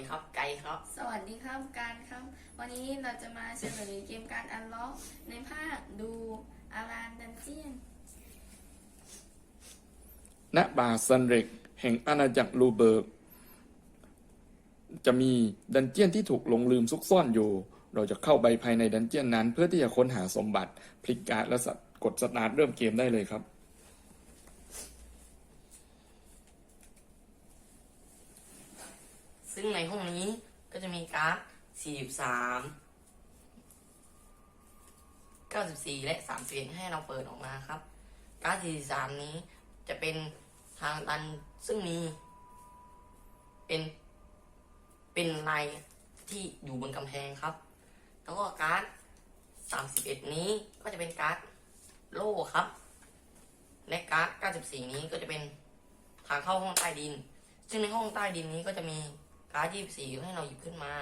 ดีครับไกด์ครับ สวัสดีครับการครับ วันนี้เราจะมาเฉลยเกมการอันล็อกในภาคดูอารานดันเจียน ณป่าซันเร็กแห่งอาณาจักรลูเบิร์ก จะมีดันเจียนที่ถูกหลงลืมซุกซ่อนอยู่ เราจะเข้าไปภายในดันเจียนนั้น เพื่อที่จะค้นหาสมบัติพลิกการ์ดและกดสตาร์ทเริ่มเกมได้เลยครับ ซึ่ง ในห้องนี้ก็จะมีการ์ด 43 94 และ 31 ให้เราเปิดออกมาครับ การ์ด 43 นี้จะเป็นทางตันซึ่งมี เป็นเป็นลายที่อยู่บนกำแพงครับ แล้วก็การ์ด 31 นี้ก็จะเป็นการ์ดโล่ครับ และการ์ด 94 นี้ก็จะเป็นทางเข้าห้องใต้ดิน ซึ่งในห้องใต้ดินนี้ก็จะมี การ์ด24ให้เราหยิบขึ้นมา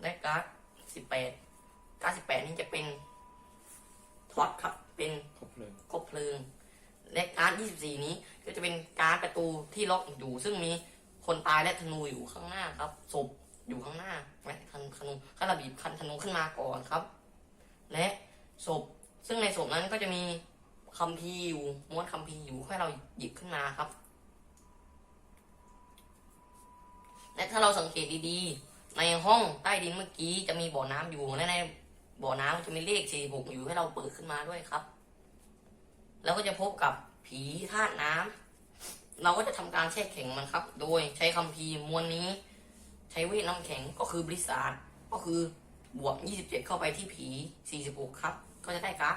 และการ์ด18การ์ด18นี้จะเป็นท็อตครับ เป็นครบเลยคบเพลิง และการ์ด24นี้ก็จะเป็นการ์ดประตูที่ล็อกอยู่ ซึ่งมีคนตายและธนูอยู่ข้างหน้าครับศพอยู่ข้างหน้าและธนูธนูข้าระบีบคันธนูขึ้นมาก่อนครับ และศพซึ่งในศพนั้นก็จะมีคัมภีร์อยู่ม้วนคัมภีร์อยู่ให้เราหยิบขึ้นมาครับ และถ้าเราสังเกตดีๆ ในห้องใต้ดินเมื่อกี้จะมีบ่อน้ำอยู่และในบ่อน้ำจะมีเลข46อยู่ให้เราเปิดขึ้นมาด้วยครับ แล้วก็จะพบกับผีธาตุน้ำเราก็จะทำการแช่แข็งมันครับ โดยใช้คัมภีร์มวลนี้ ใช้เวทน้ำแข็งก็คือบริษัทก็คือบวก 27 เข้าไปที่ผี 46 ครับ ก็จะได้กราฟ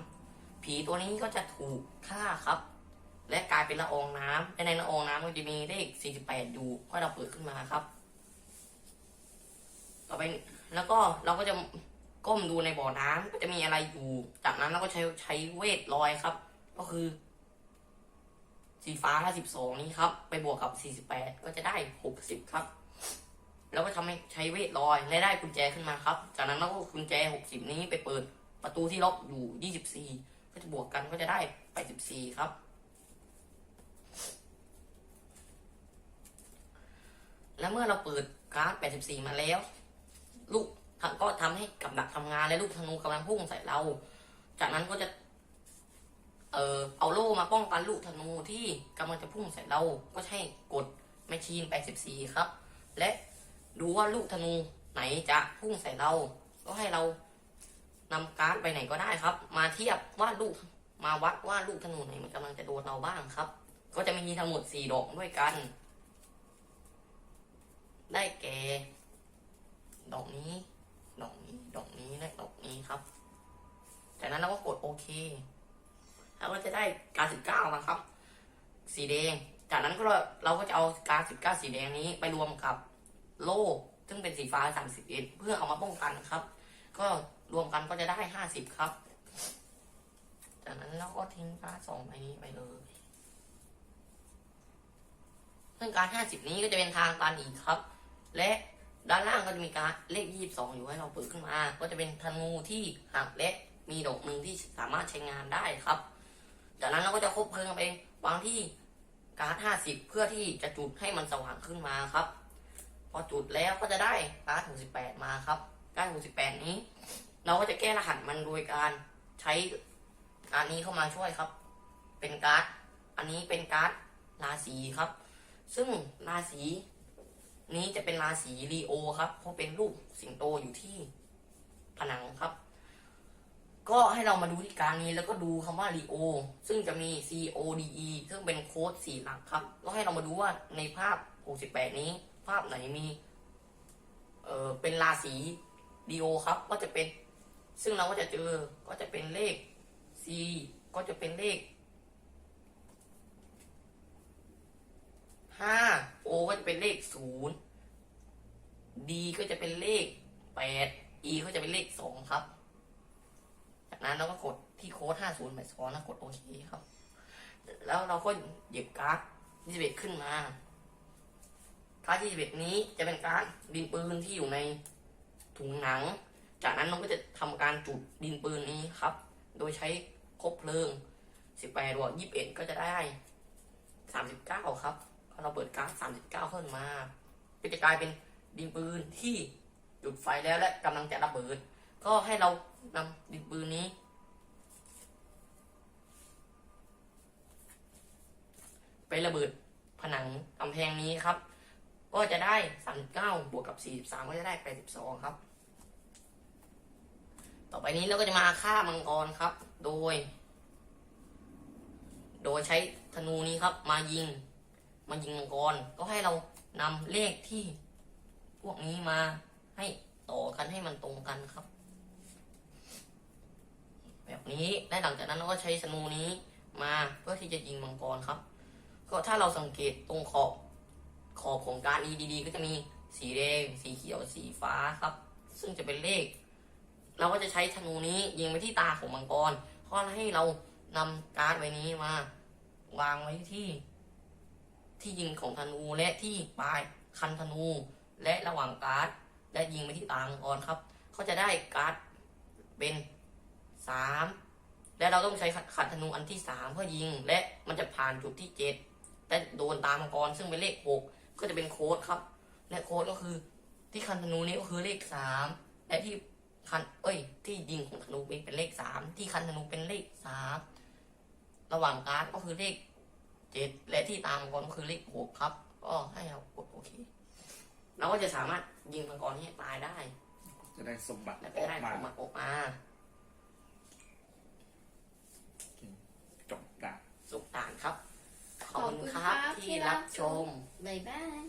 73 ผีตัวนี้ก็จะถูกฆ่าครับ และกลายเป็นละอองน้ำและในละอองน้ำก็จะมีเลข 48 อยู่ให้เราเปิดขึ้นมาครับ ต่อไปแล้วก็เราก็จะก้มดูในบ่อน้ำก็จะมีอะไรอยู่ จากนั้นเราก็ใช้ใช้เวทลอยครับ ก็คือ สีฟ้าละ12นี้ครับ ไปบวกกับ 48 ก็จะได้ 60 ครับ แล้วก็ทำให้ใช้เวทลอยและได้กุญแจขึ้นมาครับ จากนั้นเราก็กุญแจ 60 นี้ไปเปิดประตูที่ล็อกอยู่ 24 ก็จะบวกกันก็จะได้ 84 ครับ และเมื่อเราเปิดการ์ด 84 มาแล้ว ลูกก็ทำให้กับดักทำงานและลูกธนูกำลังพุ่งใส่เรา จากนั้นก็จะ เออเอาโล่มาป้องกันลูกธนูที่กำลังจะพุ่งใส่เรา ก็ใช้กดแมชชีน 84 ครับ และดูว่าลูกธนูไหนจะพุ่งใส่เรา ก็ให้เรานำการ์ดไปไหนก็ได้ครับ มาเทียบว่าลูกมาวัดว่าลูกธนูไหนมันกำลังจะโดนเราบ้างครับ ก็จะมีทั้งหมด 4 ดอกด้วยกัน ได้แก่ ดอกนี้ ดอกนี้ ดอกนี้ และดอกนี้ครับ จากนั้นเราก็กดโอเค แล้วก็จะได้การสิบเก้ามาครับ สีแดง จากนั้นก็เราเราก็จะเอาการสิบเก้าสีแดงนี้ไปรวมกับโล่ซึ่งเป็นสีฟ้าสามสิบเอ็ดเพื่อเอามาป้องกันครับ ก็รวมกันก็จะได้ห้าสิบครับ จากนั้นเราก็ทิ้งการสองใบนี้ไปเลยซึ่งการห้าสิบนี้ก็จะเป็นทางตันอีกครับ และด้านล่างก็จะมีการเลขยี่สิบสองอยู่ให้เราเปิดขึ้นมา ก็จะเป็นธนูที่หักและมีดอกหนึ่งที่สามารถใช้งานได้ครับ จากนั้นเราก็จะคบเพลิงไปวางที่การ์ดห้าสิบเพื่อที่จะจุดให้มันสว่างขึ้นมาครับ พอจุดแล้วก็จะได้การ์ดหกสิบแปดมาครับการ์ดหกสิบแปดนี้ เราก็จะแก้รหัสมันโดยการใช้การนี้เข้ามาช่วยครับ เป็นการ์ด อันนี้เป็นการ์ดราศีครับ ซึ่งราศี นี้จะเป็นราศีลีโอครับ เพราะเป็นรูปสิงโตอยู่ที่ผนังครับ ก็ให้เรามาดูที่การนี้แล้วก็ดูคำว่า Leo ซึ่งจะมี C O D E ซึ่งเป็นโค้ดสี่หลักครับ ก็ให้เรามาดูว่าในภาพ 68 นี้ ภาพไหนมี เอ่อเป็นราศี Leo ครับ ก็จะเป็น ซึ่งเราก็จะเจอ ก็จะเป็นเลข C ก็จะเป็นเลข5 O ก็จะเป็นเลข0 D ก็จะเป็นเลข 8 E ก็จะเป็นเลข 2 ครับ จากนั้นเราก็กดที่โค้ด50 8 2แล้วกดโอเคครับ แล้วเราก็หยิบการ์ด21ขึ้นมา การ์ด21 นี้จะเป็นการ์ดดินปืนที่อยู่ในถุงหนัง จากนั้นเราก็จะทำการจุดดินปืนนี้ครับ โดยใช้คบเพลิง 18บวก21ก็จะได้ 39 ครับพอเราเปิดการ์ด39 ขึ้นมา ก็จะกลายเป็น ดินปืนที่จุดไฟแล้วและกำลังจะระเบิด ก็ให้เรานำดินปืนนี้ ไประเบิดผนังกำแพงนี้ครับ ก็จะได้39บวกกับ43ก็จะได้82ครับ ต่อไปนี้เราก็จะมาฆ่ามังกรครับ โดย โดยใช้ธนูนี้ครับ มายิง มายิงมังกร ก็ให้เรานำเลขที่ วกนี้มาให้ต่อกันให้มันตรงกันครับ แบบนี้และหลังจากนั้นเราก็ใช้ธนูนี้มาเพื่อที่จะยิงมังกรครับ ก็ถ้าเราสังเกตตรงขอบขอบของการ EDD ก็จะมีสีแดง สีเขียว สีฟ้าครับ ซึ่งจะเป็นเลข เราก็จะใช้ธนูนี้ยิงไปที่ตาของมังกรเพราะให้เรานำการ์ดใบนี้มา วางไว้ที่ ที่ยิงของธนูและที่ปลายคันธนู และระหว่างการ์ดและยิงไปที่ตามังกรครับ เขาจะได้การ์ดเป็นสามและเราต้องใช้ขัดธนูอันที่สามเพื่อยิง และมันจะผ่านจุดที่เจ็ดและโดนตามังกรซึ่งเป็นเลขหกก็จะเป็นโค้ดครับ และโค้ดก็คือที่คันธนูนี้ก็คือเลขสามและที่คันเอ้ย ที่ยิงของธนูเป็นเลขสามที่คันธนูเป็นเลขสามระหว่างการ์ดก็คือเลขเจ็ดและที่ตามังกรก็คือเลขหกครับ ก็ให้เรากดโอเค เราก็จะสามารถยิงมังกรให้ตายได้ จะได้สมบัติและอก็อกได้มาของมาออกมาจบด่าน สุขด่านครับ ขอบคุณครับที่รับชม บ๊ายบาย